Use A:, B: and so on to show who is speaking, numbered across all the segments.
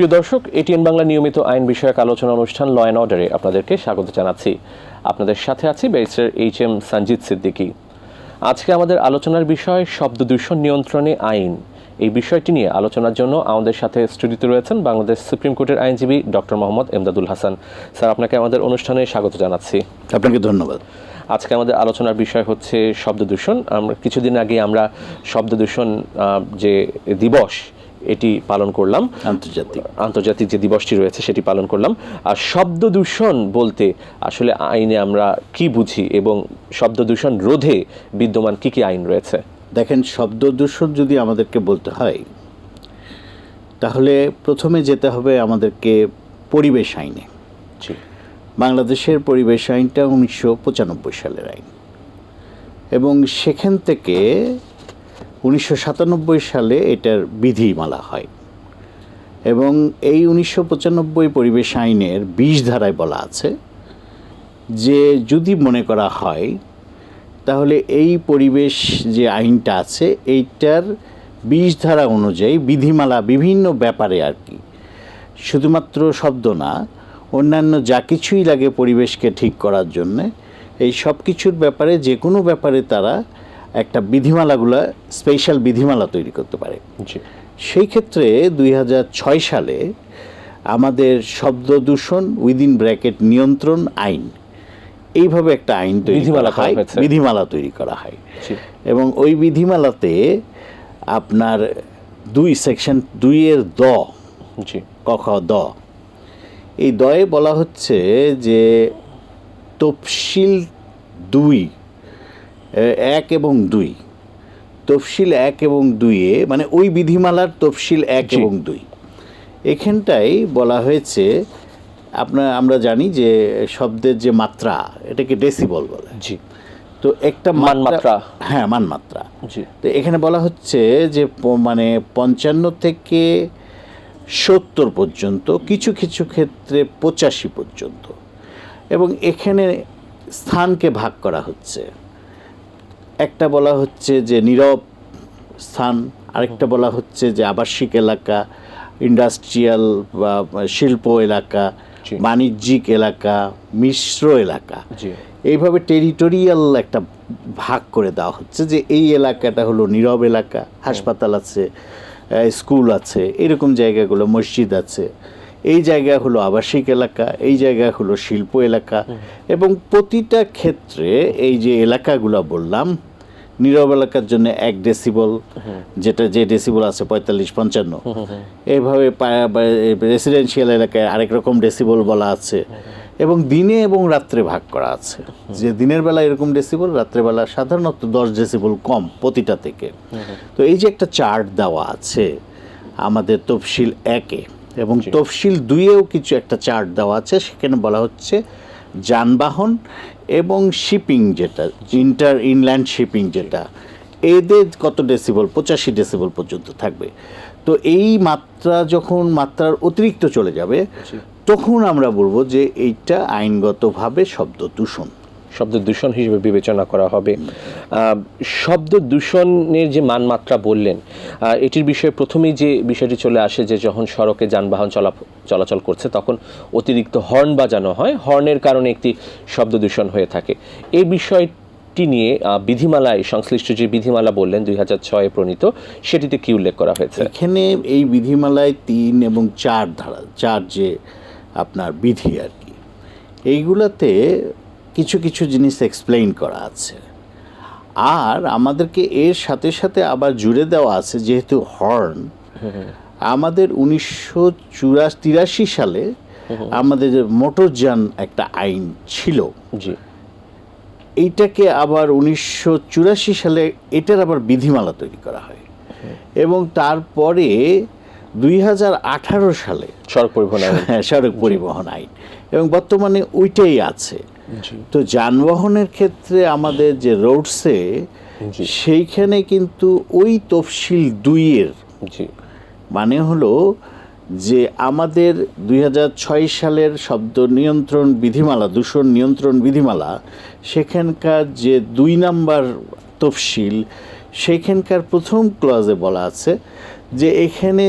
A: প্রিয় দর্শক এটিএন বাংলা নিয়মিত আইন বিষয়ক আলোচনা অনুষ্ঠান ল অ্যান্ড অর্ডারে আপনাদেরকে স্বাগত জানাচ্ছি। আপনাদের সাথে আছি barrister H M Sanjit Siddiqui. আজকে আমাদের আলোচনার বিষয় শব্দ দূষণ নিয়ন্ত্রণে আইন। এই বিষয়টি নিয়ে আলোচনার জন্য আমাদের সাথে স্টুডিওতে রয়েছেন বাংলাদেশ সুপ্রিম কোর্টের আইনজীবী ডক্টর মোহাম্মদ এমদাদুল হাসান। স্যার আপনাকে আমাদের অনুষ্ঠানে স্বাগত জানাচ্ছি।
B: আপনাকে ধন্যবাদ।
A: আজকে আমাদের আলোচনার বিষয় হচ্ছে শব্দ দূষণ। আমরা কিছুদিন আগে আমরা শব্দ দূষণ যে দিবস এটি পালন করলাম।
B: আন্তর্জাতিক।
A: আন্তর্জাতিক যে দিবসটি রয়েছে সেটি পালন করলাম। আর শব্দ দূষণ বলতে আসলে আইনে আমরা কি বুঝি এবং শব্দ দূষণ রোধে বিদ্যমান কি কি আইন রয়েছে?
B: দেখেন শব্দ দূষণ যদি আমাদেরকে বলতে হয় তাহলে প্রথমে যেতে হবে আমাদেরকে পরিবেশ আইনে। বাংলাদেশের পরিবেশ আইনটা উনিশশো পঁচানব্বই সালের আইন। এবং সেখান থেকে উনিশশো সাতানব্বই সালে এটার বিধিমালা হয়। এবং এই উনিশশো পঁচানব্বই পরিবেশ আইনের বিশ ধারায় বলা আছে যে যদি মনে করা হয়, তাহলে এই পরিবেশ যে আইনটা আছে, এইটার বিশ ধারা অনুযায়ী বিধিমালা বিভিন্ন ব্যাপারে আর কি। শুধুমাত্র শব্দ না, অন্যান্য যা কিছুই লাগে পরিবেশকে ঠিক করার জন্যে, এই সব কিছুর ব্যাপারে, যে কোনো ব্যাপারে তারা একটা বিধিমালাগুলো স্পেশাল বিধিমালা তৈরি করতে পারে। সেই ক্ষেত্রে দুই হাজার ছয় সালে আমাদের শব্দ দূষণ উইদিন ব্র্যাকেট নিয়ন্ত্রণ আইন এইভাবে একটা আইন তৈরি করা হয় বিধিমালা তৈরি করা হয়। এবং ওই বিধিমালাতে আপনার দুই সেকশন দুইয়ের দ
A: জি।
B: ক খ দ এই দয়ে বলা হচ্ছে যে তফসিল দুই এক এবং দুই। তফসিল এক এবং দুইয়ে মানে ওই বিধিমালার তফসিল এক এবং দুই। এখানটাই বলা হয়েছে আপনার আমরা জানি যে শব্দের যে মাত্রা এটাকে ডেসিবল বলে।
A: জি।
B: তো একটা
A: মানমাত্রা।
B: হ্যাঁ মানমাত্রা।
A: জি।
B: তো এখানে বলা হচ্ছে যে মানে পঞ্চান্ন থেকে সত্তর পর্যন্ত কিছু কিছু ক্ষেত্রে পঁচাশি পর্যন্ত। এবং এখানে স্থানকে ভাগ করা হচ্ছে। একটা বলা হচ্ছে যে নীরব স্থান আরেকটা বলা হচ্ছে যে আবাসিক এলাকা ইন্ডাস্ট্রিয়াল বা শিল্প এলাকা বাণিজ্যিক এলাকা মিশ্র এলাকা। এইভাবে টেরিটোরিয়াল একটা ভাগ করে দেওয়া হচ্ছে যে এই এলাকাটা হলো নীরব এলাকা হাসপাতাল আছে স্কুল আছে এরকম জায়গাগুলো মসজিদ আছে। এই জায়গা হলো আবাসিক এলাকা এই জায়গা হলো শিল্প এলাকা এবং প্রতিটা ক্ষেত্রে এই যে এলাকাগুলো বললাম নীরব এলাকার জন্য এক ডেসিবল যেটা যে ডেসিবল আছে পঁয়তাল্লিশ পঞ্চান্ন। এইভাবে রেসিডেন্সিয়াল এলাকায় আরেক রকম ডেসিবল বলা আছে। এবং দিনে এবং রাত্রে ভাগ করা আছে। যে দিনের বেলা এরকম ডেসিবল রাত্রেবেলা সাধারণত দশ ডেসিবল কম প্রতিটা থেকে। তো এই যে একটা চার্ট দেওয়া আছে আমাদের তফসিল একে এবং তফসিল দুইয়েও কিছু একটা চার্ট দেওয়া আছে সেখানে বলা হচ্ছে যানবাহন এবং শিপিং যেটা ইন্টার ইনল্যান্ড শিপিং যেটা এদের কত ডেসিবল পঁচাশি ডেসিবল পর্যন্ত থাকবে। তো এই মাত্রা যখন মাত্রার অতিরিক্ত চলে যাবে তখন আমরা বলব যে এইটা আইনগতভাবে শব্দ দূষণ।
A: শব্দ দূষণ হিসেবে বিবেচনা করা হবে। শব্দ দূষণের যে মানমাত্রা বললেন এটির বিষয়ে প্রথমেই যে বিষয়টি চলে আসে যে যখন সড়কে যানবাহন চলা চলাচল করছে, তখন অতিরিক্ত হর্ন বাজানো হয়। হর্নের কারণে একটি শব্দ দূষণ হয়ে থাকে। এই বিষয়টি নিয়ে বিধিমালায়, সংশ্লিষ্ট যে বিধিমালা বললেন, দুই হাজার ছয়ে প্রণীত, সেটিতে কি উল্লেখ করা হয়েছে?
B: এখানে এই বিধিমালায় তিন এবং চার ধারা, চার যে আপনার বিধি আর কি, এইগুলাতে কিছু কিছু জিনিস এক্সপ্লেইন করা আছে। আর আমাদেরকে এর সাথে সাথে আবার জুড়ে দেওয়া আছে যেহেতু হর্ন আমাদের উনিশশো চুরাশি তিরাশি সালে আমাদের যে মোটরযান একটা আইন ছিল।
A: জি।
B: এইটাকে আবার উনিশশো চুরাশি সালে এটার আবার বিধিমালা তৈরি করা হয়। এবং তারপরে দুই হাজার আঠারো সালে
A: সড়ক পরিবহন
B: হ্যাঁ সড়ক পরিবহন আইন। এবং বর্তমানে ওইটাই আছে। তো যানবাহনের ক্ষেত্রে আমাদের যে রোডসে সেইখানে কিন্তু ওই তফসিল দুইয়ের।
A: জি।
B: মানে হলো যে আমাদের দুই হাজার ছয় সালের শব্দ নিয়ন্ত্রণ বিধিমালা দূষণ নিয়ন্ত্রণ বিধিমালা সেখানকার যে দুই নাম্বার তফসিল সেখানকার প্রথম ক্লজে বলা আছে যে এখানে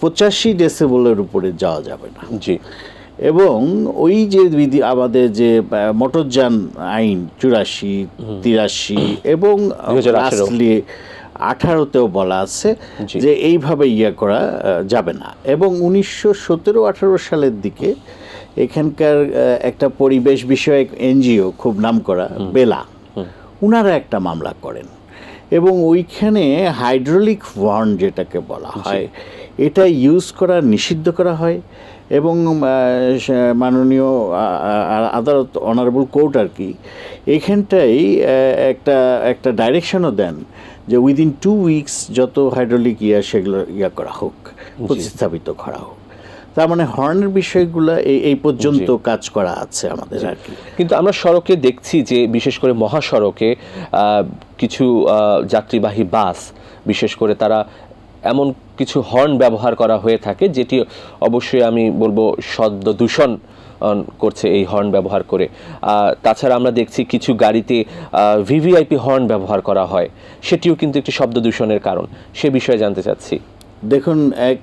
B: পঁচাশি ডেসিবলের উপরে যাওয়া যাবে না।
A: জি।
B: এবং ওই যে বিধি আমাদের যে মোটরযান আইন চুরাশি তিরাশি এবং আঠারোতেও বলা আছে যে এইভাবে ইয়ে করা যাবে না। এবং উনিশশো সতেরো আঠারো সালের দিকে এখানকার একটা পরিবেশ বিষয়ক এনজিও খুব নাম করা বেলা উনারা একটা মামলা করেন। এবং ওইখানে হাইড্রোলিক ওয়ার্ন যেটাকে বলা হয় এটা ইউজ করা নিষিদ্ধ করা হয় এবং মাননীয় আদালত অনারেবল কোর্ট আর কি এখানটাই একটা একটা ডাইরেকশনও দেন যে উইদিন টু উইকস যত হাইড্রোলিক ইয়া সেগুলো ইয়া করা হোক প্রতিস্থাপিত করা হোক। তার মানে হর্নের বিষয়গুলো এই এই পর্যন্ত কাজ করা আছে আমাদের আর কি।
A: কিন্তু আমরা সড়কে দেখছি যে বিশেষ করে মহাসড়কে কিছু যাত্রীবাহী বাস বিশেষ করে তারা এমন কিছু হর্ন ব্যবহার করা হয়ে থাকে যেটি অবশ্যই আমি বলব শব্দ দূষণ করছে এই হর্ন ব্যবহার করে। তাছাড়া আমরা দেখছি কিছু গাড়িতে ভিভিআইপি হর্ন ব্যবহার করা হয়। সেটিও কিন্তু একটি শব্দ দূষণের কারণ। সে বিষয়ে জানতে চাচ্ছি।
B: দেখুন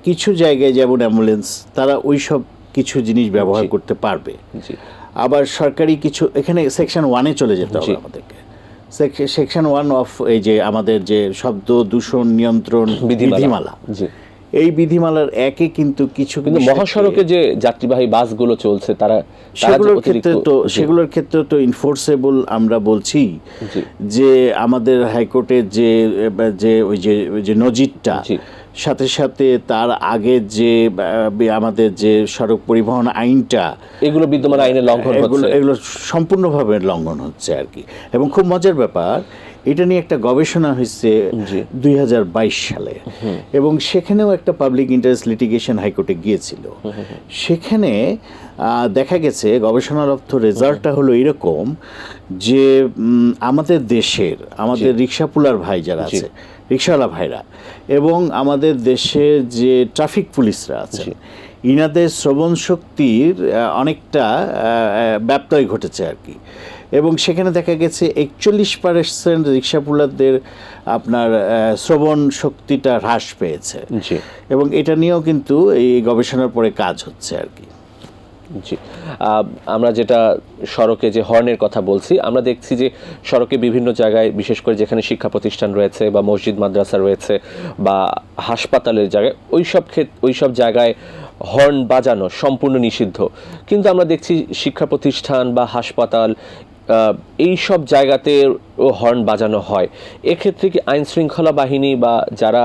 B: কিছু জায়গায় যেমন অ্যাম্বুলেন্স তারা ওই সব কিছু জিনিস ব্যবহার করতে পারবে।
A: জি।
B: আবার সরকারি কিছু এখানে সেকশন ওয়ানে চলে যেতে হবে আমাদেরকে। সেকশন ওয়ান অফ এই যে আমাদের যে শব্দ দূষণ নিয়ন্ত্রণ
A: বিধিমালা। জি।
B: এই বিধিমালার একে কিন্তু কিছু
A: কিন্তু মহাসড়কে যে যাত্রীবাহী বাসগুলো চলছে তারা
B: সেগুলোর ক্ষেত্রে তো সেগুলোর ক্ষেত্রে তো ইনফোর্সেবল আমরা বলছি যে আমাদের হাইকোর্টের যে যে ওই যে নজিরটা। সাথে সাথে তার আগে যে আমাদের যে সড়ক পরিবহন আইনটা
A: এগুলো বিদ্যমান আইনের লঙ্ঘন
B: এগুলো এগুলো সম্পূর্ণভাবে লঙ্ঘন হচ্ছে আর কি। এবং খুব মজার ব্যাপার এটা নিয়ে একটা গবেষণা হয়েছে দুই সালে। এবং সেখানেও একটা পাবলিক ইন্টারেস্ট লিটিগেশন হাইকোর্টে গিয়েছিল। সেখানে দেখা গেছে গবেষণার অর্থ রেজাল্টটা হলো এরকম যে আমাদের দেশের আমাদের রিক্সাপুলার ভাই যারা আছে রিক্সাওয়ালা ভাইরা এবং আমাদের দেশে যে ট্রাফিক পুলিশরা আছে ইনাদের শ্রবণ শক্তির অনেকটা আহ, ঘটেছে আর কি। এবং সেখানে দেখা গেছে একচল্লিশ পার্সেন্ট রিক্সাপুলারদের আপনার শ্রবণ শক্তিটা হ্রাস পেয়েছে। এবং এটা নিয়েও কিন্তু এই গবেষণার পরে কাজ হচ্ছে আর কি।
A: জি। আমরা যেটা সড়কে যে হর্নের কথা বলছি, আমরা দেখছি যে সড়কে বিভিন্ন জায়গায়, বিশেষ করে যেখানে শিক্ষা প্রতিষ্ঠান রয়েছে বা মসজিদ, মাদ্রাসা রয়েছে বা হাসপাতালের জায়গায় ওই সব ক্ষেত্রে ওই সব জায়গায় হর্ন বাজানো সম্পূর্ণ নিষিদ্ধ। কিন্তু আমরা দেখছি শিক্ষা প্রতিষ্ঠান বা হাসপাতাল এই সব জায়গাতে হর্ন বাজানো হয়। এক্ষেত্রে কি আইন শৃঙ্খলা বাহিনী বা যারা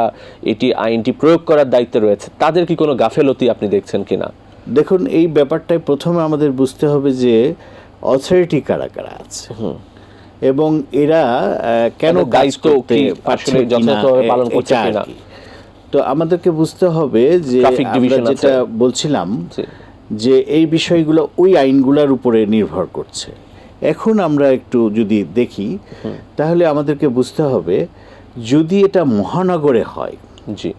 A: এটি আইনটি প্রয়োগ করার দায়িত্বে রয়েছে, তাদের কি কোনো গাফেলতি আপনি দেখছেন কিনা?
B: দেখুন এই ব্যাপারটাই প্রথমে আমাদের বুঝতে হবে যে অথরিটি কারা কারা আছে। এবং এরা কেন
A: দায়িত্ব পালন করছে।
B: তো আমাদেরকে বুঝতে হবে যে আমরা যেটা বলছিলাম যে এই বিষয়গুলো ওই আইনগুলোর উপরে নির্ভর করছে। এখন আমরা একটু যদি দেখি তাহলে আমাদেরকে বুঝতে হবে যদি এটা মহানগরে হয়
A: জি।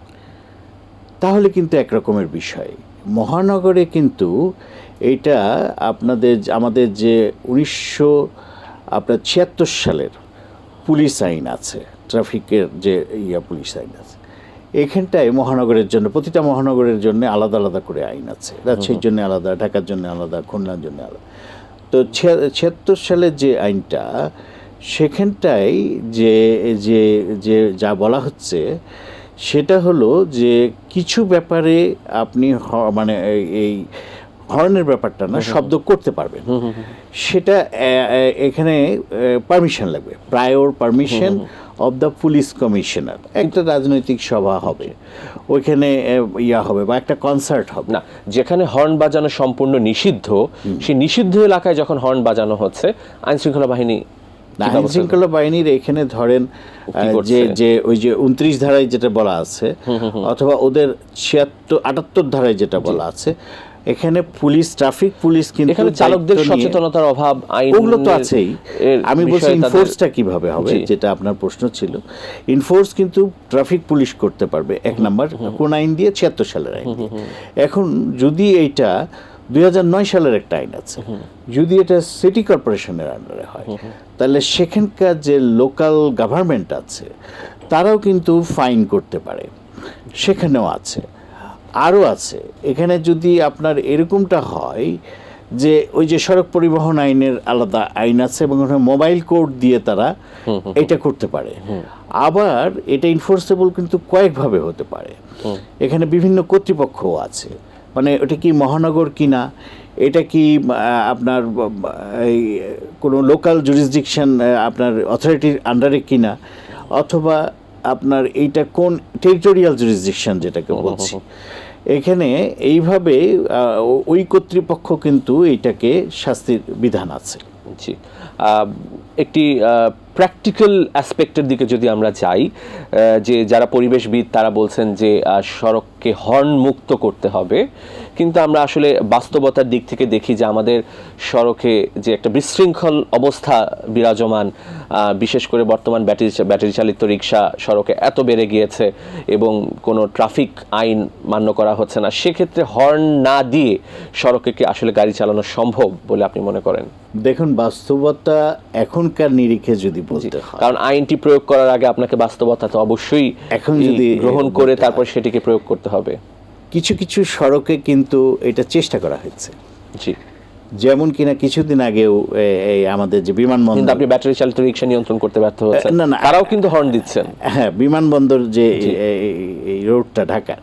B: তাহলে কিন্তু একরকমের বিষয়। মহানগরে কিন্তু এটা আপনাদের আমাদের যে উনিশশো আপনার ছিয়াত্তর সালের পুলিশ আইন আছে ট্রাফিকের যে ইয়া পুলিশ আইন আছে এখানটায় মহানগরের জন্য প্রতিটা মহানগরের জন্য আলাদা আলাদা করে আইন আছে। রাজশাহীর জন্য আলাদা ঢাকার জন্য আলাদা খুলনার জন্য আলাদা। তো ছিয়া- ছিয়াত্তর সালের যে আইনটা সেখানটায় যে যে যে যা বলা হচ্ছে সেটা হলো যে কিছু ব্যাপারে আপনি মানে এই- হর্নের ব্যাপারটা না শব্দ করতে পারবেন। সেটা এখানে পারমিশন লাগবে। Prior permission of the police commissioner একটা রাজনৈতিক সভা হবে। ওইখানে ইয়া হবে বা একটা কনসার্ট হবে।
A: না যেখানে হর্ন বাজানো সম্পূর্ণ নিষিদ্ধ সেই নিষিদ্ধ এলাকায় যখন হর্ন বাজানো হচ্ছে আইনশৃঙ্খলা বাহিনী
B: আইন শৃঙ্খলা বাহিনীর এখানে ধরেন যে যে ওই যে উনত্রিশ ধারায় যেটা বলা আছে অথবা ওদের ছিয়াত্তর আটাত্তর ধারায় যেটা বলা আছে এখানে পুলিশ ট্রাফিক পুলিশ কিন্তু
A: এখানে চালকদের সচেতনতার অভাব আইন
B: ওগুলো তো আছেই। আমি বলছি ইনফোর্সটা কীভাবে হবে যেটা আপনার প্রশ্ন ছিল। ইনফোর্স কিন্তু ট্রাফিক পুলিশ করতে পারবে এক নাম্বার কোন আইন দিয়ে ছিয়াত্তর সালের আইন এখন যদি এইটা দুই হাজার নয় সালের একটা আইন আছে। যদি এটা সিটি কর্পোরেশনের আন্ডারে হয় তাহলে সেখানকার যে লোকাল গভর্নমেন্ট আছে তারাও কিন্তু ফাইন করতে পারে। সেখানেও আছে। আরও আছে। এখানে যদি আপনার এরকমটা হয় যে ওই যে সড়ক পরিবহন আইনের আলাদা আইন আছে এবং ওখানে মোবাইল কোড দিয়ে তারা এটা করতে পারে। আবার এটা ইনফোর্সেবল কিন্তু কয়েকভাবে হতে পারে। এখানে বিভিন্ন কর্তৃপক্ষও আছে। মানে ওটা কি মহানগর কিনা? এটা কি আপনার এই কোনো লোকাল জুরিসডিকশন আপনার অথরিটির আন্ডারে কিনা? অথবা আপনার এইটা কোন টেরিটোরিয়াল জুরিসডিকশন যেটাকে বলছি? এখানে এইভাবে ওই কর্তৃপক্ষ কিন্তু এইটাকে শাস্তির বিধান আছে।
A: জি। একটি প্র্যাকটিক্যাল অ্যাসপেক্টের দিকে যদি আমরা যাই যে যারা পরিবেশবিদ, তারা বলছেন যে সড়ককে হর্ন মুক্ত করতে হবে। কিন্তু আমরা আসলে বাস্তবতার দিক থেকে দেখি যে আমাদের সড়কে যে একটা বিশৃঙ্খল অবস্থা বিরাজমান বিশেষ করে বর্তমান ব্যাটারি ব্যাটারি চালিত রিক্সা সড়কে এত বেড়ে গিয়েছে এবং কোনো ট্রাফিক আইন মান্য করা হচ্ছে না, সেক্ষেত্রে হর্ন না দিয়ে সড়কে কি আসলে গাড়ি চালানো সম্ভব বলে আপনি মনে করেন?
B: দেখুন, বাস্তবতা এখনকার নিরিখে যদি হয়।
A: কারণ আইনটি প্রয়োগ করার আগে আপনাকে বাস্তবতা তো অবশ্যই
B: এখন যদি
A: গ্রহণ করে তারপর সেটিকে প্রয়োগ করতে হবে।
B: কিছু কিছু সড়কে কিন্তু এটা চেষ্টা করা হয়েছে।
A: জি।
B: যেমন কিনা কিছুদিন আগেও এই আমাদের যে
A: কিন্তু
B: বিমানবন্দর
A: আপনি ব্যাটারি চালিত রিক্সা নিয়ন্ত্রণ করতে ব্যর্থ হচ্ছেন।
B: না, না।
A: তারাও কিন্তু হর্ন দিচ্ছেন।
B: হ্যাঁ বিমানবন্দর যে এই- রোডটা ঢাকার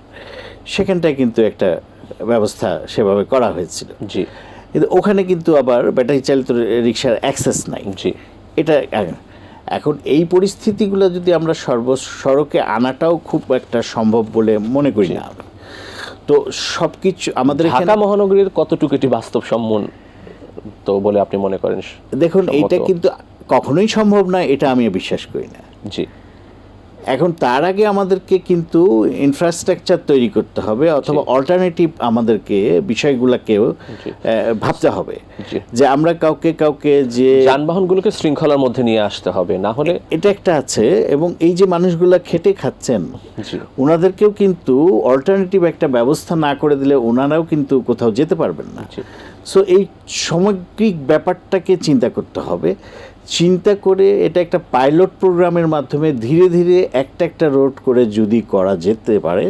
B: সেখানটায় কিন্তু একটা ব্যবস্থা সেভাবে করা হয়েছিল।
A: জি।
B: কিন্তু ওখানে কিন্তু আবার ব্যাটারি চালিত রিক্সার অ্যাক্সেস নাই।
A: জি।
B: এটা এখন এই পরিস্থিতিগুলো যদি আমরা সর্ব সড়কে আনাটাও খুব একটা সম্ভব বলে মনে করি না তো সব কিছু আমাদের
A: ঢাকা মহানগরীর কতটুকু এটি বাস্তব সম্মন তো বলে আপনি মনে করেন?
B: দেখুন
A: এটা
B: এইটা কিন্তু কখনোই সম্ভব না এটা আমি বিশ্বাস করি না।
A: জি।
B: এখন তার আগে আমাদেরকে কিন্তু ইনফ্রাস্ট্রাকচার তৈরি করতে হবে অথবা অল্টারনেটিভ আমাদেরকে বিষয়গুলোকেও ভাবতে হবে। যে আমরা কাউকে কাউকে যে
A: যানবাহনগুলোকে শৃঙ্খলার মধ্যে নিয়ে আসতে হবে না হলে
B: এটা একটা আছে এবং এই যে মানুষগুলা খেটে খাচ্ছেন ওনাদেরকেও কিন্তু অল্টারনেটিভ একটা ব্যবস্থা না করে দিলে ওনারাও কিন্তু কোথাও যেতে পারবেন না। সো এই সামগ্রিক ব্যাপারটাকে চিন্তা করতে হবে। চিন্তা করে এটা একটা পাইলট প্রোগ্রামের মাধ্যমে ধীরে ধীরে একটা একটা রোড করে যদি করা যেতে পারে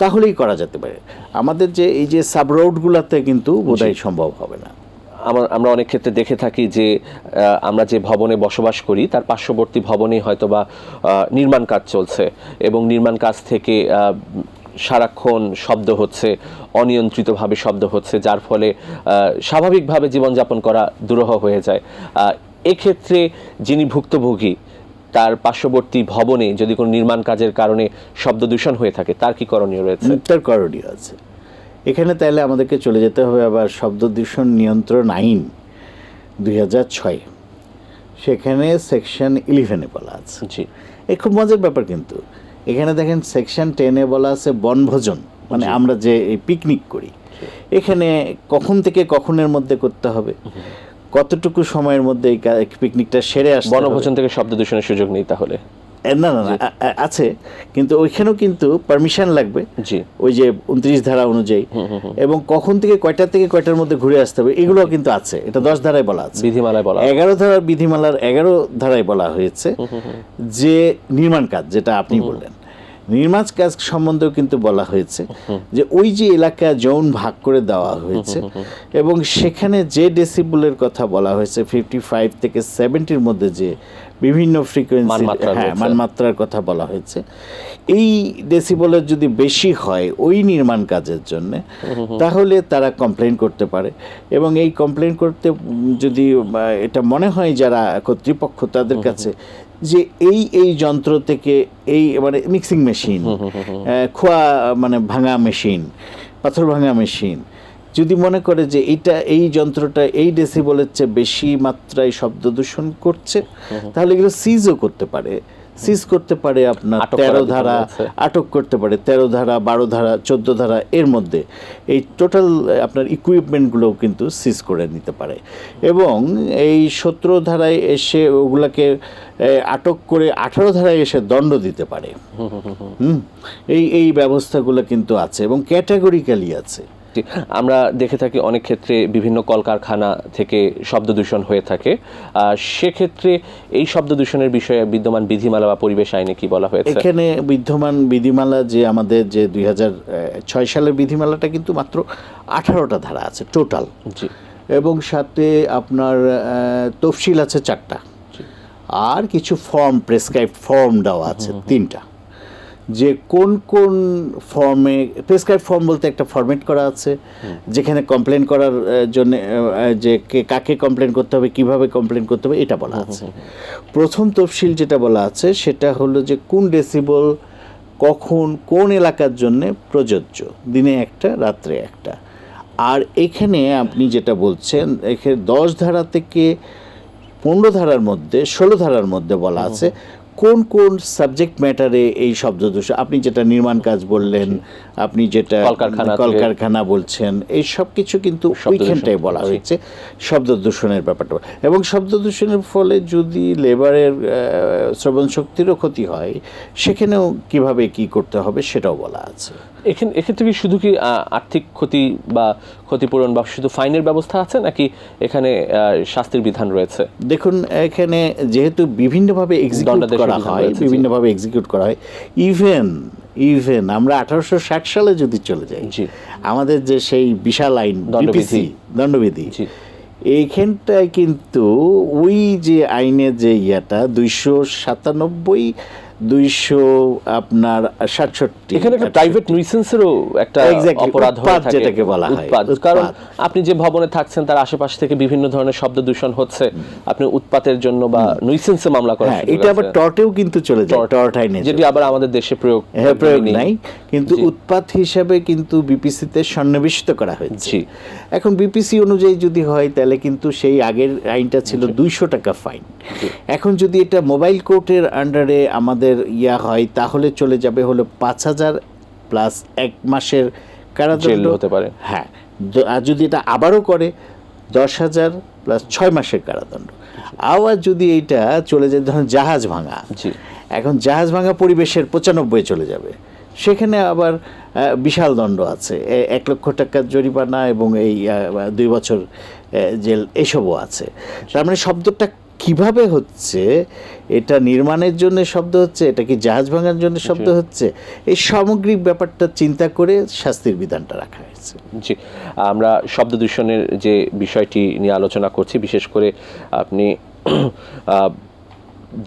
B: তাহলেই করা যেতে পারে। আমাদের যে এই যে সাব রোডগুলোতে কিন্তু বোধহয় সম্ভব হবে না।
A: আমার আমরা অনেক ক্ষেত্রে দেখে থাকি যে আমরা যে ভবনে বসবাস করি তার পার্শ্ববর্তী ভবনে হয়তো বা নির্মাণ কাজ চলছে এবং নির্মাণ কাজ থেকে সারাক্ষণ শব্দ হচ্ছে অনিয়ন্ত্রিতভাবে শব্দ হচ্ছে যার ফলে স্বাভাবিকভাবে জীবনযাপন করা দুরূহ হয়ে যায়। এক্ষেত্রে যিনি ভুক্তভোগী তার পার্শ্ববর্তী ভবনে যদি কোনো নির্মাণ কাজের কারণে শব্দ দূষণ হয়ে থাকে তার কি করণীয় রয়েছে?
B: মুক্তার করণীয় আছে। এখানে তাহলে আমাদেরকে চলে যেতে হবে আবার শব্দ দূষণ নিয়ন্ত্রণ আইন দুই হাজার ছয়। সেখানে সেকশন ইলেভেনে বলা আছে।
A: জি।
B: এ খুব মজার ব্যাপার কিন্তু। এখানে দেখেন সেকশন টেনে বলা আছে বনভোজন মানে আমরা যে এই পিকনিক করি। এখানে কখন থেকে কখনের মধ্যে করতে হবে? কতটুকু সময়ের মধ্যে এই পিকনিকটা সেরে হবে।
A: বনভোজন থেকে শব্দ দূষণের সুযোগ নেই তাহলে।
B: না না না আছে। কিন্তু ওইখানেও কিন্তু পারমিশন লাগবে।
A: জি।
B: ওই যে উনত্রিশ ধারা অনুযায়ী। এবং কখন থেকে কয়টা থেকে কয়টার মধ্যে ঘুরে আসতে হবে এগুলো কিন্তু আছে। এটা দশ ধারায় বলা আছে।
A: বিধিমালায় বলা
B: এগারো ধারার বিধিমালার এগারো ধারায় বলা হয়েছে যে নির্মাণ কাজ যেটা আপনি বললেন। নির্মাণ কাজ সম্বন্ধেও কিন্তু বলা হয়েছে যে ওই যে এলাকা জোন ভাগ করে দেওয়া হয়েছে এবং সেখানে যে ডেসিবলের কথা বলা হয়েছে ফিফটি ফাইভ থেকে সেভেন্টির মধ্যে যে বিভিন্ন ফ্রিকোয়েন্সি হ্যাঁ। মানমাত্রার কথা বলা হয়েছে এই ডেসিবলের যদি বেশি হয় ওই নির্মাণ কাজের জন্য তাহলে তারা কমপ্লেন করতে পারে এবং এই কমপ্লেন করতে যদি এটা মনে হয় যারা কর্তৃপক্ষ তাদের কাছে যে এই এই যন্ত্র থেকে এই মানে মিক্সিং মেশিন খোয়া মানে ভাঙা মেশিন পাথর ভাঙা মেশিন যদি মনে করে যে এটা এই যন্ত্রটা এই ডেসিবলের চেয়ে বেশি মাত্রায় শব্দ দূষণ করছে তাহলে এগুলো সিজও করতে পারে। সিজ করতে পারে আপনার তেরো ধারা আটক করতে পারে তেরো ধারা বারো ধারা চোদ্দ ধারা এর মধ্যে। এই টোটাল আপনার ইকুইপমেন্টগুলোও কিন্তু সিজ করে নিতে পারে। এবং এই সতেরো ধারায় এসে ওগুলাকে আটক করে আঠারো ধারায় এসে দণ্ড দিতে পারে। হুম এই এই ব্যবস্থাগুলো কিন্তু আছে এবং ক্যাটাগরিক্যালি আছে।
A: জি, আমরা দেখে থাকি অনেক ক্ষেত্রে বিভিন্ন কলকারখানা থেকে শব্দ দূষণ হয়ে থাকে। সেক্ষেত্রে এই শব্দ দূষণের বিষয়ে বিদ্যমান বিধিমালা বা পরিবেশ আইনে কি বলা হয়েছে?
B: এখানে বিদ্যমান বিধিমালা যে আমাদের যে দুই ছয় সালের বিধিমালাটা কিন্তু মাত্র আঠারোটা ধারা আছে টোটাল।
A: জি।
B: এবং সাথে আপনার তফসিল আছে চারটা। আর কিছু ফর্ম প্রেসক্রাইব ফর্ম দেওয়া আছে তিনটা। যে কোন কোন ফর্মে প্রেসক্রাইব ফর্ম বলতে একটা ফরম্যাট করা আছে যেখানে কমপ্লেন করার জন্য যে কাকে কমপ্লেন করতে হবে কীভাবে কমপ্লেন করতে হবে এটা বলা আছে। প্রথম তফসিল যেটা বলা আছে সেটা হলো যে কোন ডেসিবল কখন কোন এলাকার জন্য প্রযোজ্য দিনে একটা রাত্রে একটা। আর এখানে আপনি যেটা বলছেন এখানে দশ ধারা থেকে পনেরো ধারার মধ্যে ষোলো ধারার মধ্যে বলা আছে কোন কোন সাবজেক্ট ম্যাটারে এই শব্দ দূষণ আপনি যেটা নির্মাণ কাজ বললেন আপনি যেটা
A: কলকারখানা
B: বলছেন এই সব কিছু কিন্তু ওইখানটায় বলা হয়েছে শব্দ দূষণের ব্যাপারটা। এবং শব্দ দূষণের ফলে যদি লেবারের শ্রবণ শক্তিরও ক্ষতি হয় সেখানেও কীভাবে কি করতে হবে সেটাও বলা আছে।
A: এখানে এক্ষেত্রে কি শুধু কি আর্থিক ক্ষতি বা ক্ষতিপূরণ বা শুধু ফাইনের ব্যবস্থা আছে নাকি এখানে শাস্তির বিধান রয়েছে?
B: দেখুন এখানে যেহেতু বিভিন্নভাবে এক্সিকিউট করা হয় বিভিন্নভাবে এক্সিকিউট করা হয় ইভেন ইভেন আমরা আঠারোশো ষাট সালে যদি চলে যাই আমাদের যে সেই বিশাল আইন
A: দণ্ডবিধি।
B: দণ্ডবিধি এইখানটায় কিন্তু ওই যে আইনের যে ইয়াটা দুইশো সাতানব্বই দুইশো আপনার সাতষট্টি
A: এখানে একটা প্রাইভেট নুইসেন্সেরও একটা অপরাধ হয়ে
B: যেটাকে বলা হয়।
A: কারণ আপনি যে ভবনে থাকছেন তার আশেপাশ থেকে বিভিন্ন ধরনের শব্দ দূষণ হচ্ছে। আপনি উৎপাতের জন্য বা নুইসেন্সে মামলা
B: হ্যাঁ এটা আবার টর্টেও কিন্তু চলে যায়
A: টর্ট।
B: টর্ট আইনে
A: যেটি আবার আমাদের দেশে প্রয়োগ
B: হ্যাঁ প্রয়োগ
A: নাই
B: কিন্তু উৎপাত হিসাবে কিন্তু বিপিসিতে সন্নিবেশিত করা হয়েছে। এখন বিপিসি অনুযায়ী যদি হয় তাহলে কিন্তু সেই আগের আইনটা ছিল দুইশো টাকা ফাইন এখন যদি এটা মোবাইল কোর্টের আন্ডারে আমাদের ইয়া হয় তাহলে চলে যাবে হলো পাঁচ হাজার প্লাস এক মাসের কারাদণ্ড।
A: হতে পারে।
B: হ্যাঁ আর যদি এটা আবারও করে দশ হাজার প্লাস ছয় মাসের কারাদণ্ড। আবার যদি এইটা চলে যায় ধরুন জাহাজ ভাঙা। এখন জাহাজ ভাঙা পরিবেশের পঁচানব্বই চলে যাবে। সেখানে আবার বিশাল দণ্ড আছে। এক লক্ষ টাকার জরিমানা এবং এই দুই বছর জেল এসবও আছে। তার মানে শব্দটা কীভাবে হচ্ছে? এটা নির্মাণের জন্য শব্দ হচ্ছে এটা কি জাহাজ ভাঙার জন্য শব্দ হচ্ছে? এই সামগ্রিক ব্যাপারটা চিন্তা করে শাস্তির বিধানটা রাখা হয়েছে।
A: জি আমরা শব্দ দূষণের যে বিষয়টি নিয়ে আলোচনা করছি বিশেষ করে আপনি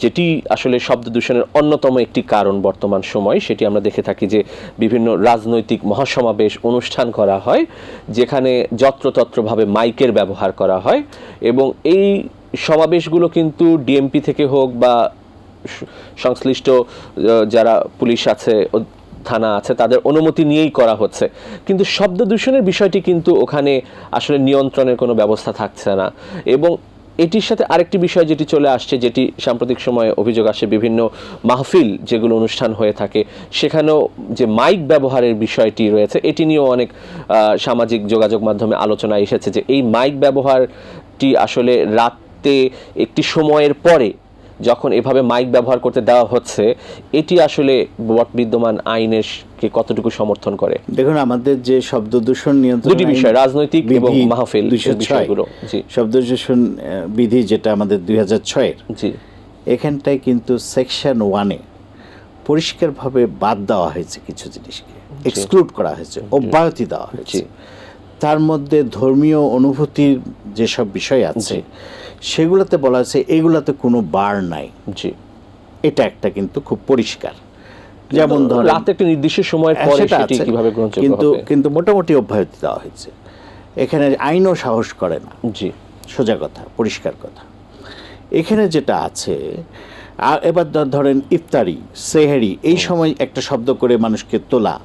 A: যেটি আসলে শব্দ দূষণের অন্যতম একটি কারণ বর্তমান সময় সেটি আমরা দেখে থাকি যে বিভিন্ন রাজনৈতিক মহাসমাবেশ অনুষ্ঠান করা হয় যেখানে যত্রতত্রভাবে মাইকের ব্যবহার করা হয় এবং এই সমাবেশগুলো কিন্তু ডিএমপি থেকে হোক বা সংশ্লিষ্ট যারা পুলিশ আছে থানা আছে, তাদের অনুমতি নিয়েই করা হচ্ছে। কিন্তু শব্দ দূষণের বিষয়টি কিন্তু ওখানে আসলে নিয়ন্ত্রণের কোনো ব্যবস্থা থাকছে না। এবং এটির সাথে আরেকটি বিষয় যেটি চলে আসছে, যেটি সাম্প্রতিক সময়ে অভিযোগ আসে বিভিন্ন মাহফিল যেগুলো অনুষ্ঠান হয়ে থাকে, সেখানেও যে মাইক ব্যবহারের বিষয়টি রয়েছে, এটি নিয়েও অনেক সামাজিক যোগাযোগ মাধ্যমে আলোচনা এসেছে যে এই মাইক ব্যবহারটি আসলে রাতে একটি সময়ের পরে যখন এভাবে মাইক ব্যবহার করতে দেওয়া হচ্ছে এটি আসলে বিদ্যমান আইনের কে কতটুকু সমর্থন করে?
B: দেখুন আমাদের যে শব্দ দূষণ নিয়ন্ত্রণ
A: দুটি বিষয়, রাজনৈতিক এবং মাহফিল, বিষয়গুলো,
B: শব্দ দূষণ বিধি যেটা আমাদের দুই হাজার ছয়ের।
A: জি।
B: এখানটায় কিন্তু সেকশন ওয়ানে পরিষ্কারভাবে বাদ দেওয়া হয়েছে কিছু জিনিসকে। এক্সক্লুড করা হয়েছে অব্যাহতি দেওয়া হয়েছে। তার মধ্যে ধর্মীয় অনুভূতির যেসব বিষয় আছে সেগুলোতে বলা হয়েছে এগুলোতে কোনো বার নাই।
A: জি।
B: এটা একটা কিন্তু খুব পরিষ্কার। যেমন ধরেন
A: রাতে একটা নির্দিষ্ট সময়ের
B: হ্যাঁ,
A: পরে
B: সেটি
A: কীভাবে গ্রহণযোগ্য
B: কিন্তু কিন্তু মোটামুটি অব্যাহতি দেওয়া হয়েছে। এখানে আইনও সাহস করে না।
A: জি।
B: সোজা কথা পরিষ্কার কথা। এখানে যেটা আছে আর এবার ধরেন ইফতারি সেহেরি এই সময় একটা শব্দ করে মানুষকে তোলা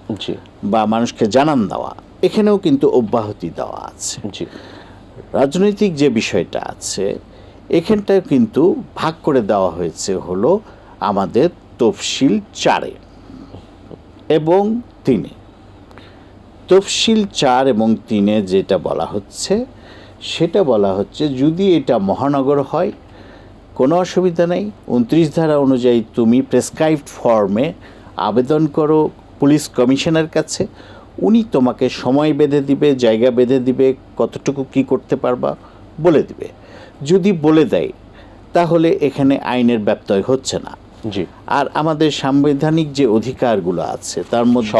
B: বা মানুষকে জানান দেওয়া এখানেও কিন্তু অব্যাহতি দেওয়া আছে। রাজনৈতিক যে বিষয়টা আছে এখানটায় কিন্তু ভাগ করে দেওয়া হয়েছে হলো আমাদের তফসিল চারে এবং তিনে। তফসিল চার এবং তিনে যেটা বলা হচ্ছে সেটা বলা হচ্ছে যদি এটা মহানগর হয় কোনো অসুবিধা নেই। উনত্রিশ ধারা অনুযায়ী তুমি প্রেসক্রাইবড ফর্মে আবেদন করো পুলিশ কমিশনার কাছে। উনি তোমাকে সময় বেঁধে দিবে জায়গা বেঁধে দিবে কতটুকু কি করতে পারবা বলে দিবে। যদি বলে দেয় তাহলে এখানে আইনের ব্যত্যয় হচ্ছে না।
A: জি।
B: আর আমাদের সাংবিধানিক যে অধিকারগুলো আছে তার মধ্যে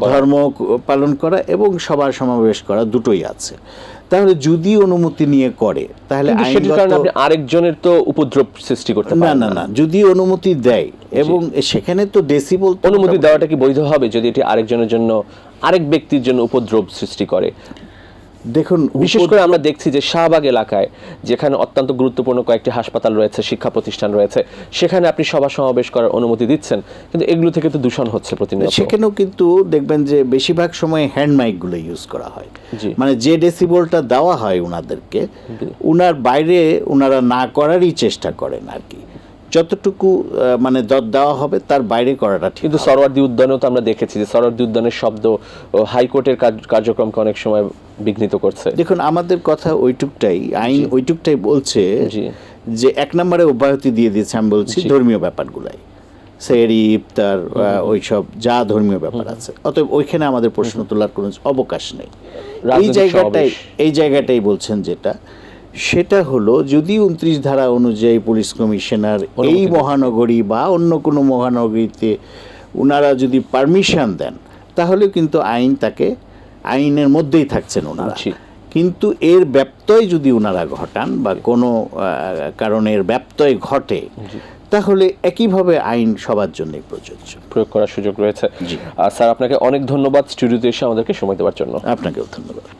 B: ধর্ম পালন করা এবং সবার সমাবেশ করা দুটোই আছে। তাহলে যদি অনুমতি নিয়ে করে তাহলে
A: আপনি আরেকজনের তো উপদ্রব সৃষ্টি করতে
B: না না না। যদি অনুমতি দেয় এবং সেখানে তো ডেসিবল
A: অনুমতি দেওয়াটা কি বৈধ হবে যদি এটি আরেকজনের জন্য আরেক ব্যক্তির জন্য উপদ্রব সৃষ্টি করে।
B: দেখুন
A: বিশেষ করে আমরা দেখছি যে শাহবাগ এলাকায় যেখানে অত্যন্ত গুরুত্বপূর্ণ কয়েকটি হাসপাতাল রয়েছে শিক্ষা প্রতিষ্ঠান রয়েছে সেখানে আপনি সভা সমাবেশ করার অনুমতি দিচ্ছেন কিন্তু এগুলো থেকে তো দূষণ হচ্ছে প্রতিনিয়ত।
B: সেখানেও কিন্তু দেখবেন যে বেশিরভাগ সময় হ্যান্ড মাইকগুলো ইউজ করা হয়। মানে যে ডেসিবলটা দেওয়া হয় ওনাদেরকে উনার বাইরে ওনারা না করারই চেষ্টা করেন আর কি। যতটুকু মানে দর দেওয়া হবে তার বাইরে করাটা ঠিক
A: কিন্তু সরোয়ার্দী উদ্যানেও তো আমরা দেখেছি যে সরোয়ার্দী উদ্যানের শব্দ হাইকোর্টের কার্যক্রমকে অনেক সময় বিঘ্নিত করছে।
B: দেখুন আমাদের কথা ওইটুকটাই আইন ওইটুকটাই বলছে যে এক নম্বরে অব্যাহতি দিয়ে দিয়েছে আমি বলছি ধর্মীয় ব্যাপারগুলাই। সেরি ইফতার ওইসব যা ধর্মীয় ব্যাপার আছে। অতএব ওইখানে আমাদের প্রশ্ন তোলার কোনো অবকাশ নেই। এই জায়গাটাই এই জায়গাটাই বলছেন যেটা সেটা হলো যদি উনত্রিশ ধারা অনুযায়ী পুলিশ কমিশনার এই মহানগরী বা অন্য কোনো মহানগরীতে ওনারা যদি পারমিশন দেন তাহলে কিন্তু আইন তাকে আইনের মধ্যেই থাকছেন ওনারা। কিন্তু এর ব্যত্যয় যদি ওনারা ঘটান বা কোনো কারণের ব্যত্যয় ঘটে তাহলে একইভাবে আইন সবার জন্যই প্রযোজ্য।
A: প্রয়োগ করার সুযোগ রয়েছে। আর স্যার আপনাকে অনেক ধন্যবাদ স্টুডিওতে এসে আমাদেরকে সময় দেওয়ার জন্য।
B: আপনাকেও ধন্যবাদ।